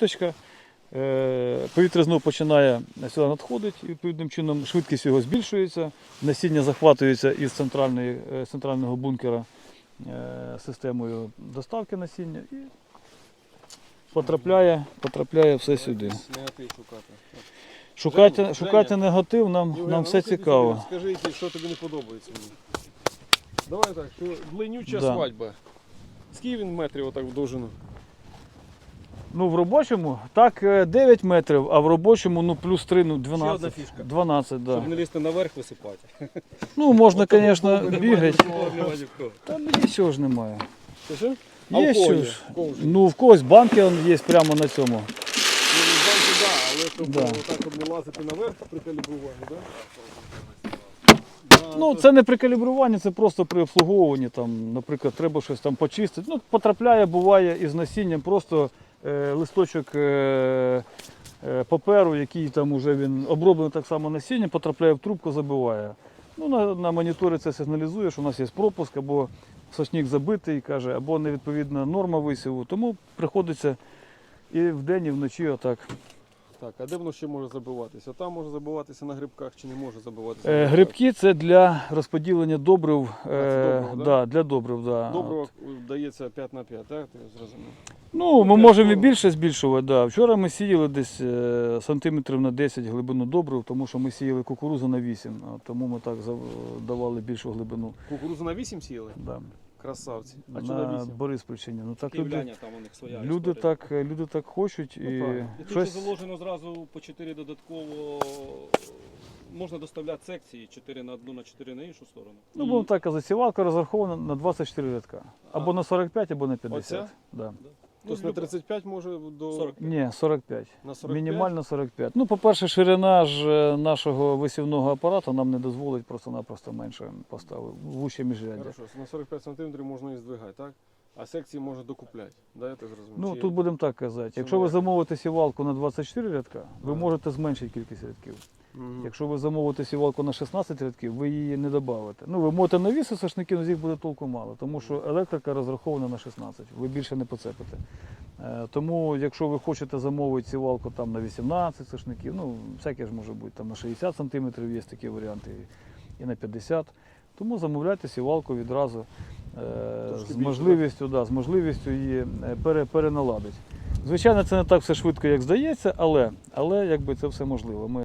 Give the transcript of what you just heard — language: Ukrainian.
Точка. Е, Повітря знову починає сюди надходити, і відповідним чином швидкість його збільшується, насіння захватується із центральної, е, центрального бункера е, системою доставки насіння і потрапляє, потрапляє все сюди. Шукати. Женя. негатив, нам, нам все ну, цікаво. Скажи, що тобі не подобається мені. Давай так, що длинюча Да. свадьба. Скільки він метрів отак в довжину? Ну, в робочому так е, 9 метрів, а в робочому ну, плюс 3, ну 12. одна фішка. 12, да. Щоб не лізти наверх висипати. Ну, можна, звісно, бігати. Та мені цього ж немає. Ти що? А Є в кого що є? ж. В кого вже? Ну, в когось банки он є прямо на цьому. Ну, банки, да, але щоб Да. отак щоб не лазити наверх при калібруванні, да? Ну, це не при калібруванні, це просто при обслуговуванні. Там, наприклад, треба щось там почистити. Ну, потрапляє, буває із насінням просто е, листочок е, е, паперу, який там уже він оброблений так само насіння, потрапляє в трубку, забиває. Ну, на, на моніторі це сигналізує, що у нас є пропуск, або сосник забитий, каже, або невідповідна норма висіву. Тому приходиться і вдень, і вночі отак. Так, а де воно ще може забиватися? Там може забиватися на грибках чи не може забиватися? на Е, грибках? Грибки це для розподілення добрив. це Е, добриво, да? да, для добрив, да. Доброго дається 5 на 5, так? Ти зрозумів? Ну, ми можемо і більше збільшувати. Да. Вчора ми сіяли десь е, сантиметрів на 10 глибину добрив, тому що ми сіяли кукурузу на 8, а тому ми так зав- давали більшу глибину. Кукурузу на 8 сіяли? Да. Красавці. А чи на На 8? Бориспільщині. Ну, так люди, Київляня там у них своя люди, історія. так, е, люди так хочуть і Ну, правильно. І тут щось. же заложено зразу по 4 додатково. Можна доставляти секції 4 на одну, на 4 на іншу сторону. Ну, І будемо так казати, сівалка розрахована на 24 рядка. Або А. на 45, або на 50. Оця? Да. ну, Тобто на 35 може до 40. Ні, 45. на 45? Мінімально 45. Ну, по-перше, ширина ж е, нашого висівного апарату нам не дозволить просто-напросто менше поставити вуще міжряддя. Хорошо, на 45 см можна і здвигати, так? А секції можна докупляти. Да, я так зрозумів? Ну, Чи- тут будемо так казати. Якщо ви замовите сівалку на 24 рядка, ви можете зменшити кількість рядків. Мгм. Якщо ви замовите сівалку на 16 рядків, ви її не додавите. Ну, ви можете навіси сошники, але з їх буде толку мало, тому що електрика розрахована на 16, ви більше не поцепите. Е, Тому, якщо ви хочете замовити сівалку там на 18 сошників, ну, всяке ж може бути, там на 60 см є такі варіанти, і на 50 тому замовляйте сівалку відразу е, Трошки з більше, можливістю, да, з можливістю її е, пере, переналадити. Звичайно, це не так все швидко, як здається, але, але якби це все можливо. Ми